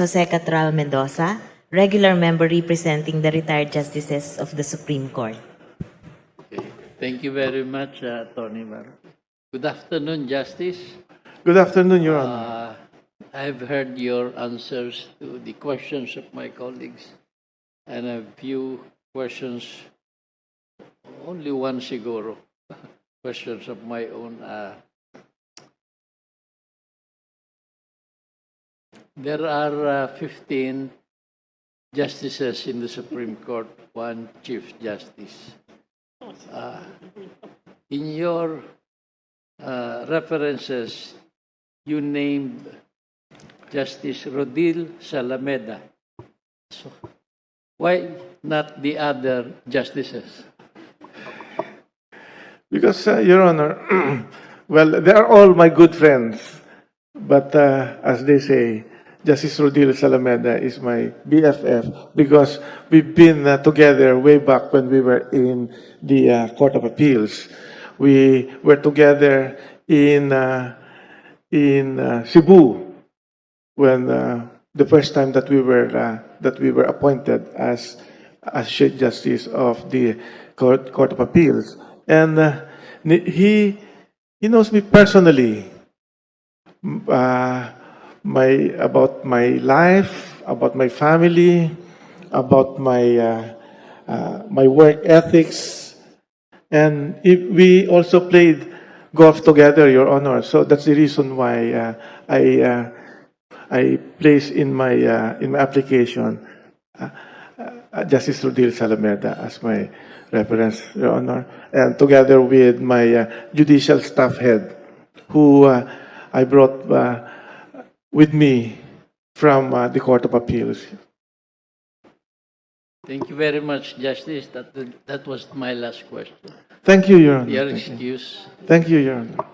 Jose Catral Mendoza, regular member representing the retired justices of the Supreme Court. Okay. Thank you very much, uh, Attorney Mar. Good afternoon, Justice. Good afternoon, Your Honor. Uh, I've heard your answers to the questions of my colleagues, and a few questions, only one siguro, questions of my own. Uh, there are uh, 15 justices in the Supreme Court, one Chief Justice. Uh, in your uh, references, you named Justice Rodil Salameda. So, why not the other justices? Because, uh, Your Honor, well, they are all my good friends. But uh, as they say, Justice Rodil Salameda is my BFF because we've been uh, together way back when we were in the uh, Court of Appeals. We were together in, uh, in uh, Cebu when uh, the first time that we were uh, that we were appointed as as Chief Justice of the Court, Court of Appeals, and uh, he he knows me personally. Uh, my about my life, about my family, about my uh, uh, my work ethics, and if we also played golf together, Your Honor. So that's the reason why uh, I. Uh, I place in my uh, in my application uh, uh, Justice Rodil Salameda as my reference, Your Honor, and together with my uh, judicial staff head, who uh, I brought uh, with me from uh, the Court of Appeals. Thank you very much, Justice. That, that was my last question. Thank you, Your Honor. Your Thank you. excuse. Thank you, Your Honor.